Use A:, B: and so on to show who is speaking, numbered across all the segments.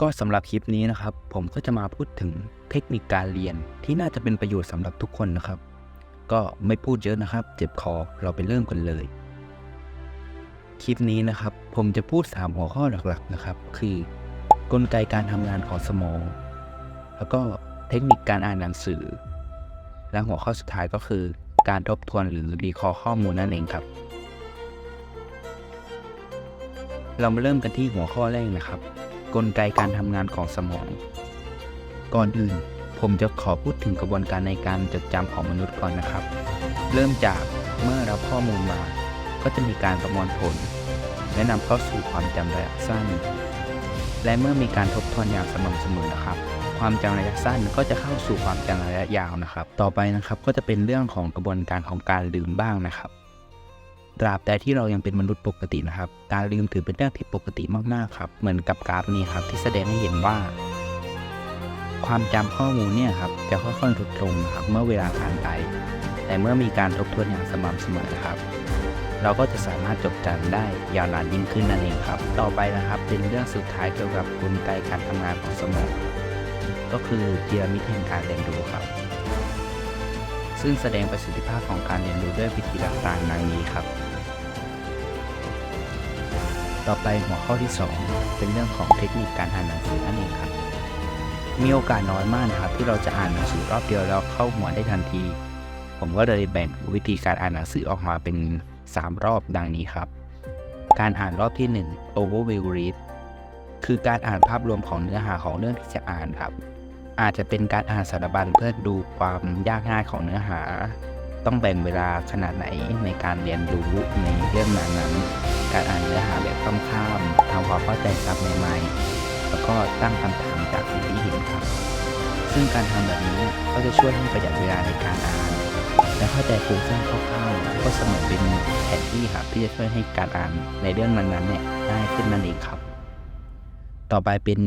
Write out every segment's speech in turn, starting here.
A: ก็สำหรับคลิปนี้นะครับ ผมก็จะมาพูดถึงเทคนิคการเรียนที่น่าจะเป็นประโยชน์สำหรับทุกคนนะครับ ก็ไม่พูดเยอะนะครับ เจ็บคอเราไปเริ่มกันเลย คลิปนี้นะครับ ผมจะพูด 3 หัวข้อหลักๆนะครับ คือ กลไกการทำงานของสมอง แล้วก็เทคนิคการอ่านหนังสือ และหัวข้อสุดท้ายก็คือ การทบทวนหรือรีคอข้อมูลนั่นเองครับ เรามาเริ่มกันที่หัวข้อแรกนะครับ กลไกการทำงานของสมอง ก่อนอื่น ผมจะขอพูดถึงกระบวนการในการจดจำของมนุษย์ก่อนนะครับ เริ่มจากเมื่อรับข้อมูลมา ก็จะมีการประมวลผล และนำเข้าสู่ความจำระยะสั้น และเมื่อมีการทบทวนอย่างสม่ำเสมอนะครับ ความจำระยะสั้นก็จะเข้าสู่ความจำระยะยาวนะครับ ต่อไปนะครับก็จะเป็นเรื่องของกระบวนการของการลืมบ้างนะครับ ตราบใดที่เรายังเป็นมนุษย์ปกตินะครับ การลืมถือเป็นเรื่องที่ปกติมากๆครับ เหมือนกับกราฟนี้ครับที่แสดงให้เห็นว่า ความจำข้อมูลเนี่ยครับจะค่อยๆลดลงครับเมื่อเวลาผ่านไป แต่เมื่อมีการทบทวนอย่างสม่ำเสมอครับ เราก็จะสามารถจดจำได้ยาวนานยิ่งขึ้นนั่นเองครับ ต่อไปนะครับเป็นเรื่องสุดท้ายเกี่ยวกับกลไกการทำงานของสมอง ก็คือพีระมิดแห่งการเรียนรู้ครับซึ่งแสดงประสิทธิภาพของการเรียนรู้ด้วยวิธีต่างๆดังนี้ครับ ต่อไปหัวข้อที่ 2 เป็นเรื่องของเทคนิคการอ่านหนังสือนั่นเองครับ มีโอกาสน้อยมากนะครับที่เราจะอ่านหนังสือรอบเดียวแล้วเข้าหัวได้ทันที ผมก็เลยแบ่งวิธีการอ่านหนังสือออกมาเป็น 3 รอบดังนี้ครับ การอ่านรอบที่ 1 overview read คือการอ่านภาพรวมของเนื้อหาของเรื่องที่จะอ่านครับ อาจจะเป็นการอ่านสารบัญเพื่อดูความยากง่ายของเนื้อหา ต้องแบ่งเวลาขนาดไหนในการเรียนรู้ในเรื่องนั้นๆการอ่านเนื้อหาแบบข้ามข้ามทำความเข้าใจศัพท์ใหม่ๆ แล้วก็ตั้งคำถามจากสิ่งที่เห็นครับ ซึ่งการทำแบบนี้ก็จะช่วยให้ประหยัดเวลาในการอ่าน และเข้าใจโครงสร้างคร่าวๆก็เสมือนเป็นแผนที่ครับที่จะช่วยให้การอ่านในเรื่องนั้นๆเนี่ยง่ายขึ้นนั่นเองครับ ต่อไปเป็น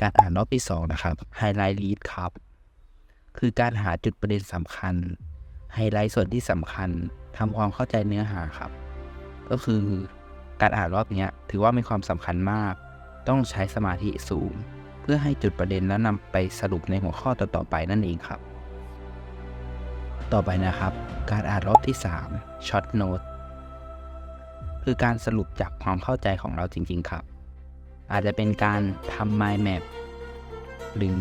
A: การอ่านรอบที่2นะครับ Highlight Read ครับ คือการหาจุดประเด็นสำคัญ ไฮไลท์ส่วนที่สำคัญทำความเข้าใจเนื้อหาครับ ก็คือการอ่านรอบนี้ถือว่ามีความสำคัญมาก ต้องใช้สมาธิสูง เพื่อให้จุดประเด็นแล้วนำไปสรุปในหัวข้อต่อๆไปนั่นเองครับ ต่อไปนะครับ การอ่านรอบที่3 Short Note คือการสรุปจากความเข้าใจของเราจริง ๆ ครับ อาจจะเป็นการทำ mind map หรือ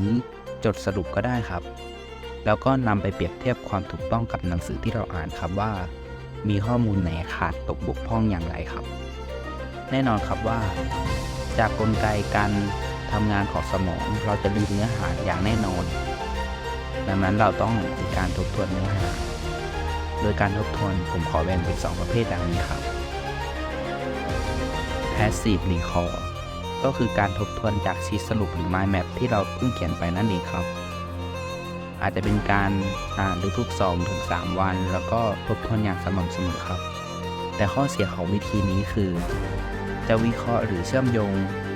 A: จดสรุปก็ได้ครับ แล้วก็นำไปเปรียบเทียบความถูกต้องกับหนังสือที่เราอ่านครับว่า มีข้อมูลไหนขาดตกบกพร่องอย่างไรครับ แน่นอนครับว่า จากกลไกการทำงานของสมองเราจะลืมเนื้อหาอย่างแน่นอน ดังนั้นเราต้องมีการทบทวนเนื้อหา โดยการทบทวนผมขอแบ่งเป็น 2 ประเภทดังนี้ครับ passive recall ก็คือการทบทวนจากชีทสรุปหรือ mind map ที่เราเพิ่งเขียนไปนั่นเองครับ อาจจะเป็นการอ่านทุกๆ2ถึง3วัน แล้วก็ทบทวนอย่างสม่ำเสมอครับ แต่ข้อเสียของวิธีนี้คือ จะวิเคราะห์หรือเชื่อมโยง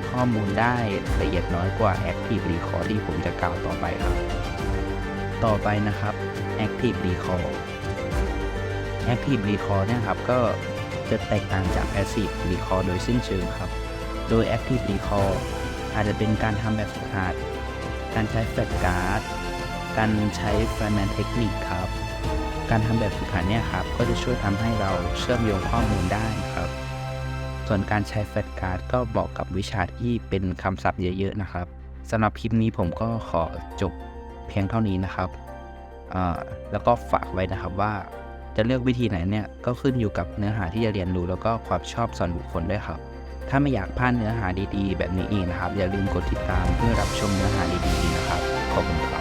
A: ข้อมูลได้ละเอียดน้อยกว่า Active Recall ที่ผมจะกล่าวต่อไปครับ ต่อไปนะครับ Active Recall Active Recall เนี่ยครับก็จะแตกต่างจาก Passive Recall โดยสิ้นเชิงครับ โดย Active Recall อาจจะเป็นการทำแบบฝึกหัด การใช้แฟลชการ์ด การใช้ไฟแมนเทคนิคครับ การทำแบบฝึกหัดเนี่ยครับ ก็จะช่วยทำให้เราเชื่อมโยงข้อมูลได้ครับ ส่วนการใช้แฟลชการ์ดก็เหมาะกับวิชาที่เป็นคำศัพท์เยอะๆนะครับสำหรับคลิปนี้ผมก็ขอจบเพียงเท่านี้นะครับ แล้วก็ฝากไว้นะครับว่าจะเลือกวิธีไหนเนี่ยก็ขึ้นอยู่กับเนื้อหาที่จะเรียนรู้แล้วก็ความชอบส่วนบุคคลด้วยครับ ถ้าไม่อยากพลาดเนื้อหาดีๆ แบบนี้อีกนะครับ อย่าลืมกดติดตามเพื่อรับชมเนื้อหาดีๆนะครับ ขอบคุณครับ